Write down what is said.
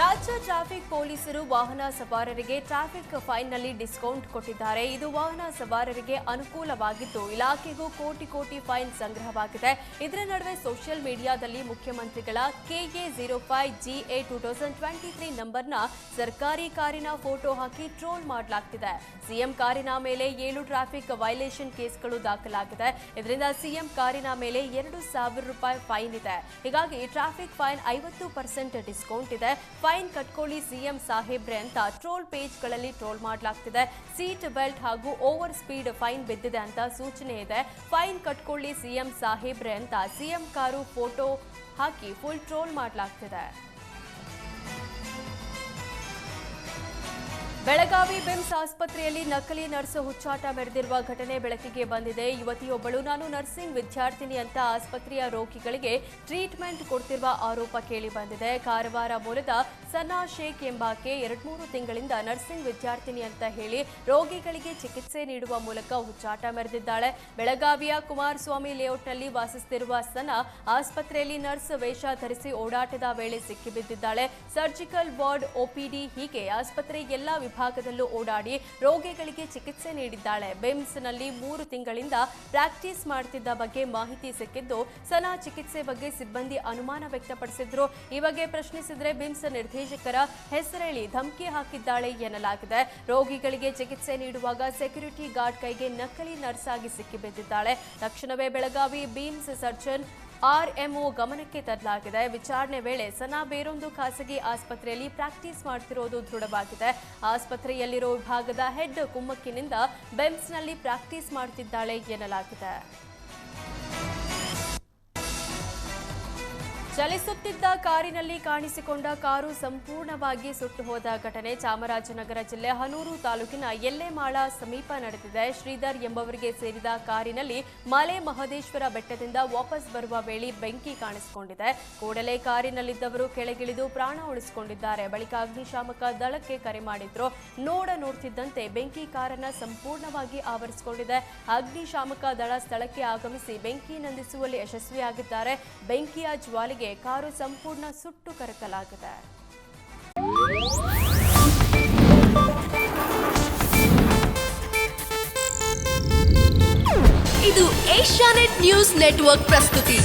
ರಾಜ್ಯ ಟ್ರಾಫಿಕ್ ಪೊಲೀಸರು ವಾಹನ ಸವಾರರಿಗೆ ಟ್ರಾಫಿಕ್ ಫೈನ್ನಲ್ಲಿ ಡಿಸ್ಕೌಂಟ್ ಕೊಟ್ಟಿದ್ದಾರೆ. ಇದು ವಾಹನ ಸವಾರರಿಗೆ ಅನುಕೂಲವಾಗಿದ್ದು, ಇಲಾಖೆಗೂ ಕೋಟಿ ಕೋಟಿ ಫೈನ್ ಸಂಗ್ರಹವಾಗಿದೆ. ಇದರ ನಡುವೆ ಸೋಷಿಯಲ್ ಮೀಡಿಯಾದಲ್ಲಿ ಮುಖ್ಯಮಂತ್ರಿಗಳ KA zero five GA two thousand twenty three ನಂಬರ್ನ ಸರ್ಕಾರಿ ಕಾರಿನ ಫೋಟೋ ಹಾಕಿ ಟ್ರೋಲ್ ಮಾಡಲಾಗ್ತಿದೆ. ಸಿಎಂ ಕಾರಿನ ಮೇಲೆ ಏಳು ಟ್ರಾಫಿಕ್ ವೈಲೇಷನ್ ಕೇಸ್ಗಳು ದಾಖಲಾಗಿದೆ. ಇದರಿಂದ ಸಿಎಂ ಕಾರಿನ ಮೇಲೆ ಎರಡು ಸಾವಿರ ರೂಪಾಯಿ ಫೈನ್ ಇದೆ. ಹೀಗಾಗಿ ಟ್ರಾಫಿಕ್ ಫೈನ್ ಐವತ್ತು ಪರ್ಸೆಂಟ್ ಡಿಸ್ಕೌಂಟ್ ಇದೆ. ಫೈನ್ ಕಟ್ಕೊಳ್ಳಿ, ಸಿಎಂ ಸಾಹೇಬ್ರೆ ಅಂತ ಟ್ರೋಲ್ ಪೇಜ್ಗಳಲ್ಲಿ ಟ್ರೋಲ್ ಮಾಡಲಾಗ್ತಿದೆ. ಸೀಟ್ ಬೆಲ್ಟ್ ಹಾಗೂ ಓವರ್ ಸ್ಪೀಡ್ ಫೈನ್ ಬಿದ್ದಿದೆ ಅಂತ ಸೂಚನೆ ಇದೆ. ಫೈನ್ ಕಟ್ಕೊಳ್ಳಿ, ಸಿಎಂ ಸಾಹೇಬ್ರೆ ಅಂತ ಸಿಎಂ ಕಾರು ಫೋಟೋ ಹಾಕಿ ಫುಲ್ ಟ್ರೋಲ್ ಮಾಡಲಾಗ್ತಿದೆ. ಬೆಳಗಾವಿ ಬಿಮ್ಸ್ ಆಸ್ಪತ್ರೆಯಲ್ಲಿ ನಕಲಿ ನರ್ಸ್ ಹುಚ್ಚಾಟ ಮೆರೆದಿರುವ ಘಟನೆ ಬೆಳಕಿಗೆ ಬಂದಿದೆ. ಯುವತಿಯೊಬ್ಬಳು, ನಾನು ನರ್ಸಿಂಗ್ ವಿದ್ಯಾರ್ಥಿನಿ ಅಂತ ಆಸ್ಪತ್ರೆಯ ರೋಗಿಗಳಿಗೆ ಟ್ರೀಟ್ಮೆಂಟ್ ಕೊಡ್ತಿರುವ ಆರೋಪ ಕೇಳಿ ಬಂದಿದೆ. ಕಾರವಾರ ಮೂಲದ ಸನಾ ಶೇಖ್ ಎಂಬಾಕೆ ಎರಡ್ಮೂರು ತಿಂಗಳಿಂದ ನರ್ಸಿಂಗ್ ವಿದ್ಯಾರ್ಥಿನಿ ಅಂತ ಹೇಳಿ ರೋಗಿಗಳಿಗೆ ಚಿಕಿತ್ಸೆ ನೀಡುವ ಮೂಲಕ ಹುಚ್ಚಾಟ ಮೆರೆದಿದ್ದಾಳೆ. ಬೆಳಗಾವಿಯ ಕುಮಾರಸ್ವಾಮಿ ಲೇಔಟ್ನಲ್ಲಿ ವಾಸಿಸುತ್ತಿರುವ ಸನಾ ಆಸ್ಪತ್ರೆಯಲ್ಲಿ ನರ್ಸ್ ವೇಷ ಧರಿಸಿ ಓಡಾಟದ ವೇಳೆ ಸಿಕ್ಕಿಬಿದ್ದಿದ್ದಾಳೆ. ಸರ್ಜಿಕಲ್ ವಾರ್ಡ್ ಒಪಿಡಿ ಹೀಗೆ ಆಸ್ಪತ್ರೆ ಎಲ್ಲಾ ವಿಭಾಗದಲ್ಲೂ ಓಡಾಡಿ ರೋಗಿಗಳಿಗೆ ಚಿಕಿತ್ಸೆ ನೀಡಿದ್ದಾಳೆ. ಬೆಮ್ಸ್ನಲ್ಲಿ ಮೂರು ತಿಂಗಳಿಂದ ಪ್ರಾಕ್ಟೀಸ್ ಮಾಡುತ್ತಿದ್ದ ಬಗ್ಗೆ ಮಾಹಿತಿ ಸಿಕ್ಕಿದ್ದು, ಸನಾ ಚಿಕಿತ್ಸೆ ಬಗ್ಗೆ ಸಿಬ್ಬಂದಿ ಅನುಮಾನ ವ್ಯಕ್ತಪಡಿಸಿದ್ರು. ಈ ಬಗ್ಗೆ ಪ್ರಶ್ನಿಸಿದ್ರೆ ಬಿಮ್ಸ್ ನಿರ್ದೇಶಕರ ಹೆಸರೇಳಿ ಧಮಕಿ ಹಾಕಿದ್ದಾಳೆ ಎನ್ನಲಾಗಿದೆ. ರೋಗಿಗಳಿಗೆ ಚಿಕಿತ್ಸೆ ನೀಡುವಾಗ ಸೆಕ್ಯೂರಿಟಿ ಗಾರ್ಡ್ ಕೈಗೆ ನಕಲಿ ನರ್ಸ್ ಆಗಿ ಸಿಕ್ಕಿಬಿದ್ದಿದ್ದಾಳೆ. ತಕ್ಷಣವೇ ಬೆಳಗಾವಿ ಬಿಮ್ಸ್ ಸರ್ಜನ್ ಆರ್ಎಂಒ ಗಮನಕ್ಕೆ ತರಲಾಗಿದೆ. ವಿಚಾರಣೆ ವೇಳೆ ಸನಾ ಬೇರೊಂದು ಖಾಸಗಿ ಆಸ್ಪತ್ರೆಯಲ್ಲಿ ಪ್ರಾಕ್ಟೀಸ್ ಮಾಡ್ತಿರೋದು ದೃಢವಾಗಿದೆ. ಆಸ್ಪತ್ರೆಯಲ್ಲಿರೋ ವಿಭಾಗದ ಹೆಡ್ ಕುಮ್ಮಕ್ಕಿನಿಂದ ಬೆಮ್ಸ್ನಲ್ಲಿ ಪ್ರಾಕ್ಟೀಸ್ ಮಾಡ್ತಿದ್ದಾಳೆ ಎನ್ನಲಾಗಿದೆ. ಚಲಿಸುತ್ತಿದ್ದ ಕಾರಿನಲ್ಲಿ ಕಾಣಿಸಿಕೊಂಡ ಕಾರು ಸಂಪೂರ್ಣವಾಗಿ ಸುಟ್ಟು ಹೋದ ಘಟನೆ. ಚಾಮರಾಜನಗರ ಜಿಲ್ಲೆ ಹನೂರು ತಾಲೂಕಿನ ಎಲ್ಲೆಮಾಳ ಸಮೀಪ ನಡೆದಿದೆ. ಶ್ರೀಧರ್ ಎಂಬವರಿಗೆ ಸೇರಿದ ಕಾರಿನಲ್ಲಿ ಮಲೆ ಮಹದೇಶ್ವರ ಬೆಟ್ಟದಿಂದ ವಾಪಸ್ ಬರುವ ವೇಳೆ ಬೆಂಕಿ ಕಾಣಿಸಿಕೊಂಡಿದೆ. ಕೂಡಲೇ ಕಾರಿನಲ್ಲಿದ್ದವರು ಕೆಳಗಿಳಿದು ಪ್ರಾಣ ಉಳಿಸಿಕೊಂಡಿದ್ದಾರೆ. ಬಳಿಕ ಅಗ್ನಿಶಾಮಕ ದಳಕ್ಕೆ ಕರೆ ಮಾಡಿದ್ರು. ನೋಡ ನೋಡ್ತಿದ್ದಂತೆ ಬೆಂಕಿ ಕಾರನ್ನ ಸಂಪೂರ್ಣವಾಗಿ ಆವರಿಸಿಕೊಂಡಿದೆ. ಅಗ್ನಿಶಾಮಕ ದಳ ಸ್ಥಳಕ್ಕೆ ಆಗಮಿಸಿ ಬೆಂಕಿ ನಂದಿಸುವಲ್ಲಿ ಯಶಸ್ವಿಯಾಗಿದ್ದಾರೆ. ಬೆಂಕಿಯ ಜ್ವಾಲೆಗೆ ಕಾರು ಸಂಪೂರ್ಣ ಸುಟ್ಟು ಕರಕಲಾಗಿದೆ. ಇದು ಏಷ್ಯಾನೆಟ್ ನ್ಯೂಸ್ ನೆಟ್ವರ್ಕ್ ಪ್ರಸ್ತುತಿ.